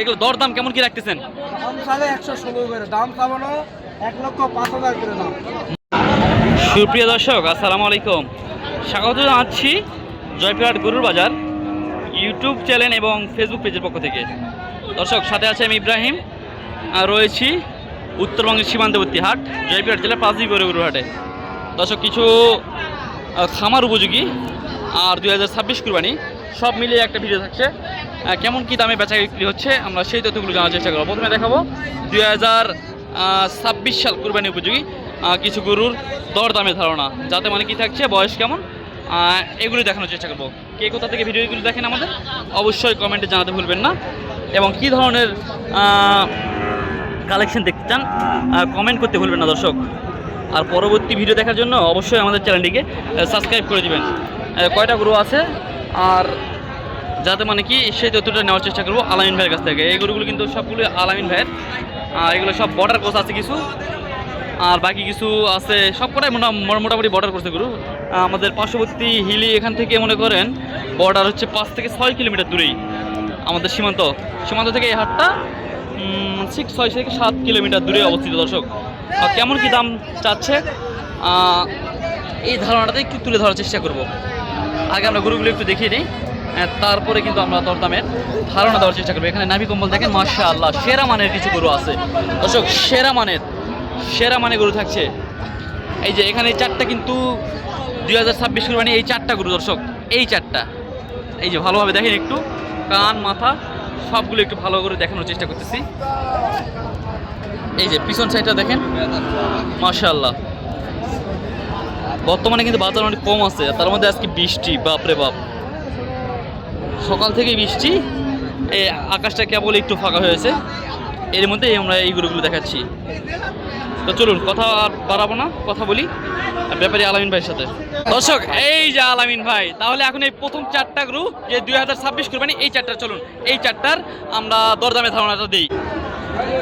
এগুলো দর দাম কেমন কি রাখতেছেন? দাম একশো ষোলো করে দাম চাবানো এক লক্ষ পাঁচ হাজার করে দাম। সুপ্রিয় দর্শক আসসালামু আলাইকুম। স্বাগত জানাচ্ছি জয়পুরহাট গরুর বাজার ইউটিউব চ্যানেল এবং ফেসবুক পেজের পক্ষ থেকে। দর্শক সাথে আছে আমি ইব্রাহিম আর রয়েছি উত্তরবঙ্গের সীমান্তবর্তী হাট জয়পুরহাট জেলার পাঁচদি গরুর হাটে। দর্শক কিছু খামার উপযোগী আর দুই হাজার ছাব্বিশ কুরবানি। সব মিলিয়ে একটা ভিডিও থাকছে। কেমন কি দামে বেচা বিক্রি হচ্ছে, আমরা সেই তথ্যগুলো জানার চেষ্টা করব। প্রথমে দেখাবো, দুই হাজার ছাব্বিশ সাল কুরবানি উপযোগী কিছু গরুর দর দামে ধারণা। যাতে মানে কি থাকছে, বয়স কেমন এগুলি দেখানোর চেষ্টা করব। কে কোথা থেকে ভিডিওগুলো দেখেন আমাদের, অবশ্যই কমেন্টে জানাতে ভুলবেন না। এবং কি ধরনের কালেকশন দেখতে চান কমেন্ট করতে ভুলবেন না দর্শক। আর পরবর্তী ভিডিও দেখার জন্য অবশ্যই আমাদের চ্যানেলটিকে সাবস্ক্রাইব করে দিবেন। কয়টা গরু আছে? আর যাতে মানে কি, সেই তথ্যটা নেওয়ার চেষ্টা করব আলামিন ভাইয়ের কাছ থেকে। এই গরুগুলো কিন্তু সবগুলো আলামিন ভাইয়ের। আর এগুলো সব বর্ডার কোর্স আছে কিছু। আর বাকি কিছু আছে, সব কটাই মোটা মোটামুটি বর্ডার করছে গরু। আমাদের পার্শ্ববর্তী হিলি এখান থেকে মনে করেন বর্ডার হচ্ছে পাঁচ থেকে ছয় কিলোমিটার দূরেই। আমাদের সীমান্ত। সীমান্ত থেকে এই হাটটা সিক্স ছয় থেকে সাত কিলোমিটার দূরে অবস্থিত দর্শক। আর কেমন কি দাম চাচ্ছে এই ধারণাটা একটু তুলে ধরার চেষ্টা করব। আগে আমরা গরুগুলো একটু দেখিয়ে নিই তারপরে কিন্তু আমরা দরদামের ধারণা দেওয়ার চেষ্টা করব। এখানে নাভি কম্বল দেখেন মাসা আল্লাহ সেরা মানের কিছু গরু আছে। দর্শক, সেরা মানের, সেরা মানে গরু থাকছে। এই যে এখানে চারটা কিন্তু দুই হাজার ছাব্বিশ কুরবানি, এই চারটা গরু দর্শক, এই চারটা। এই যে ভালোভাবে দেখেন একটু, কান, মাথা, সবগুলো একটু ভালো করে দেখানোর চেষ্টা করতেছি। এই যে পিছন সাইডটা দেখেন, মাশাআল্লাহ। বর্তমানে কিন্তু বাজার অনেক কম আছে তার মধ্যে আজকে বৃষ্টি বাপরে বাপ। সকাল থেকে বৃষ্টি এই আকাশটা কেবল একটু ফাঁকা হয়েছে। এর মধ্যে আমরা এই গরুগুলো দেখাচ্ছি। তো চলুন কথা আর বাড়াবো না কথা বলি। ব্যাপারী আলামিন ভাইয়ের সাথে। দর্শক এই যে আলামিন ভাই তাহলে এখন এই প্রথম চারটা গরু যে দুই হাজার ছাব্বিশ কুরবানি এই চারটা চলুন এই চারটার আমরা দরদামে ধারণাটা দিই।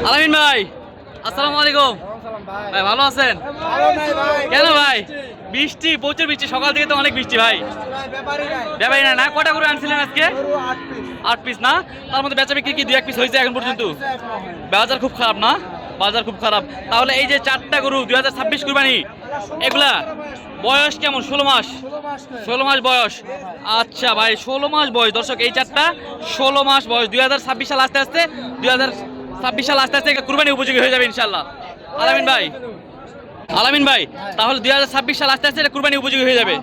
আলামিন ভাই আসসালামু আলাইকুম। ভাই। ভালো আছেন? কেন ভাই, বৃষ্টি, প্রচুর বৃষ্টি, সকাল থেকে তো অনেক বৃষ্টি ভাই। ব্যাপারই ব্যাপারী না না, কটা করে আনছিলেন আজকে? আট পিস না? তার মধ্যে বেচা বিক্রি কি দুই এক পিস হয়েছে এখন পর্যন্ত? বাজার খুব খারাপ না? বাজার খুব খারাপ। তাহলে এই যে চারটা গরু, দুই হাজার ছাব্বিশ কুরবানি, এগুলা বয়স কেমন? ষোলো মাস। ষোলো মাস বয়স। আচ্ছা ভাই, ষোলো মাস বয়স। দর্শক, এই চারটা ষোলো মাস বয়স। দুই হাজার ছাব্বিশ সাল আস্তে আস্তে, দুই হাজার ছাব্বিশ সাল আস্তে আস্তে কুরবানি উপযোগী হয়ে যাবে ইনশাল্লাহ আলামিন ভাই আলামিন ভাই, তাহলে দুই হাজার ছাব্বিশ সাল আস্তে আস্তে কুরবানি উপযোগী হয়ে যাবে।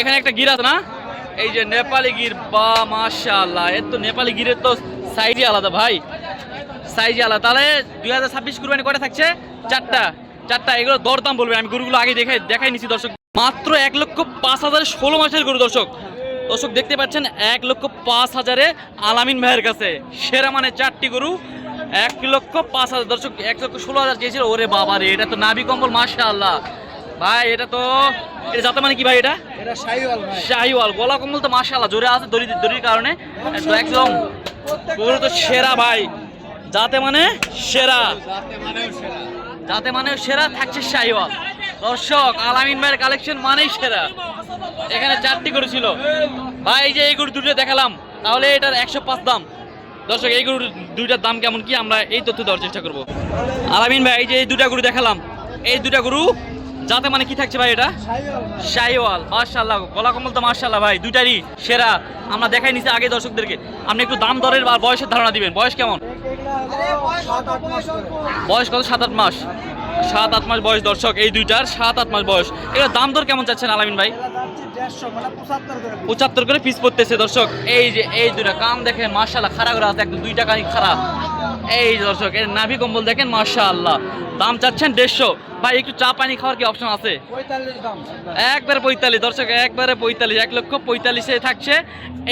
এখানে একটা গির আছে না? এই যে নেপালি গির, বা মাশাআল্লাহ, এর তো নেপালি গিরের তো সাইজই আলাদা ভাই। সাইজই আলাদা। তাহলে দুই হাজার ছাব্বিশ কুরবানি কটা থাকছে? চারটা। চারটা, এগুলো দরদাম বলবেন, আমি গরুগুলো আগে দেখাই দেখাই নিছি দর্শক। মাত্র এক লক্ষ পাঁচ হাজার ষোলো মাসের গরু দর্শক। দর্শক দেখতে পাচ্ছেন, এক লক্ষ পাঁচ হাজারে আলামিন ভাইয়ের কাছে। সেরা মানে চারটি গরু এক লক্ষ পাঁচ হাজার দর্শক এক লক্ষ ষোলো হাজার চেয়েছিল। ওরে বাবা রে এটা তো নাবি কম্বল মাশা আল্লাহ ভাই এটা তো এটা যাতে মানে কি ভাই এটা? শাহিওয়াল গলা কম্বল তো মাশাআল্লাহ জোরে আছে দড়ি দড়ির কারণে। তো একদম। গরু তো সেরা ভাই। যাতে মানে সেরা। যাতে মানে সেরা। থাকছে শাহিওয়াল। দর্শক আলামিন ভাইয়ের কালেকশন মানেই সেরা। এখানে চারটি গরু ছিল। ভাই এই যে এই গরু দুটো দেখালাম তাহলে এটার একশো পাঁচ দাম। দর্শক, এই গরুর দুইটার দাম কেমন কি? আমরা এই তথ্য দেওয়ার চেষ্টা করব। আলামিন ভাই, এই যে এই দুটা গরু দেখালাম, এই দুটা গরু যাতে মানে কি থাকছে ভাই এটা? শাহিওয়াল মার্শাল্লাহ গলা কম্বল তো মার্শাল্লাহ ভাই, দুইটারই সেরা। আমরা দেখাই নিছি আগে দর্শকদেরকে। আপনি একটু দাম দরের বা বয়সের ধারণা দিবেন। বয়স কেমন? বয়স কত? সাত আট মাস। সাত আট মাস বয়স দর্শক, এই দুইটার সাত আট মাস বয়স। এগুলোর দাম দর কেমন চাচ্ছেন আলামিন ভাই? পঁচাত্তর করে। পিস। পড়তেছে দর্শক। এই যে এই দুটা কান দেখেন মার্শাল্লাহ খারাপ করে আছে একদম দুইটা কানি খারাপ এই দর্শক এর নাভি কম্বল দেখেন মার্শাল্লাহ দাম চাচ্ছেন দেড়শো। ভাই একটু চা পানি খাওয়ার কি অপশন আছে? একবারে পঁয়তাল্লিশ দর্শক একবারে পঁয়তাল্লিশ এক লক্ষ পঁয়তাল্লিশে থাকছে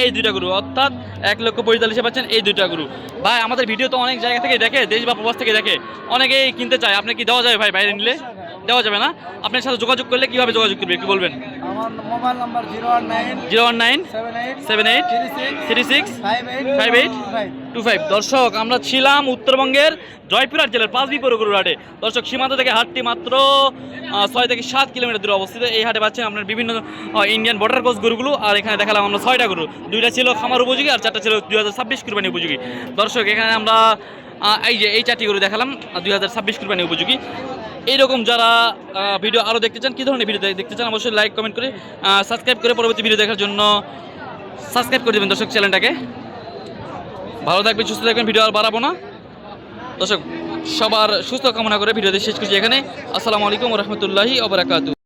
এই দুইটা গরু। অর্থাৎ এক লক্ষ পঁয়তাল্লিশে পাচ্ছেন এই দুইটা গরু। ভাই আমাদের ভিডিও তো অনেক জায়গা থেকে দেখে দেশ বা প্রবাস থেকে দেখে। অনেকেই কিনতে চায় আপনি কি দেওয়া যাবে ভাই বাইরে নিলে? দেওয়া যাবে না? আপনার সাথে যোগাযোগ করলে কীভাবে যোগাযোগ করবে একটু বলবেন? আমার mobile number zero one nine zero one nine seven eight seven eight three six five eight two five দর্শক আমরা ছিলাম উত্তরবঙ্গের জয়পুরহাট জেলার পাঁচ হাটে দর্শক সীমান্ত থেকে হাটটি মাত্র ছয় থেকে সাত কিলোমিটার দূরে অবস্থিত। এই হাটে পাচ্ছেন আপনার বিভিন্ন ইন্ডিয়ান বর্ডার ক্রস গরুগুলো। আর এখানে দেখালাম আমরা ছয়টা গরু। দুইটা ছিল খামার উপযোগী আর চারটা ছিল দুই হাজার ছাব্বিশ কুরবানি উপযোগী। দর্শক এখানে আমরা এই যে এই চারটি গরু দেখালাম দুই হাজার ছাব্বিশ কুরবানি উপযোগী। এইরকম যারা ভিডিও আরও দেখতে চান, কী ধরনের ভিডিও দেখতে চান, অবশ্যই লাইক কমেন্ট করে সাবস্ক্রাইব করে পরবর্তী ভিডিও দেখার জন্য সাবস্ক্রাইব করে দেবেন দর্শক চ্যানেলটাকে। ভালো থাকবেন, সুস্থ থাকবেন, ভিডিও আর বাড়াবো না। দর্শক, সবার সুস্থ কামনা করে ভিডিওতে শেষ করছি এখানে। আসসালামু আলাইকুম রহমতুল্লাহি ওবরাকাতু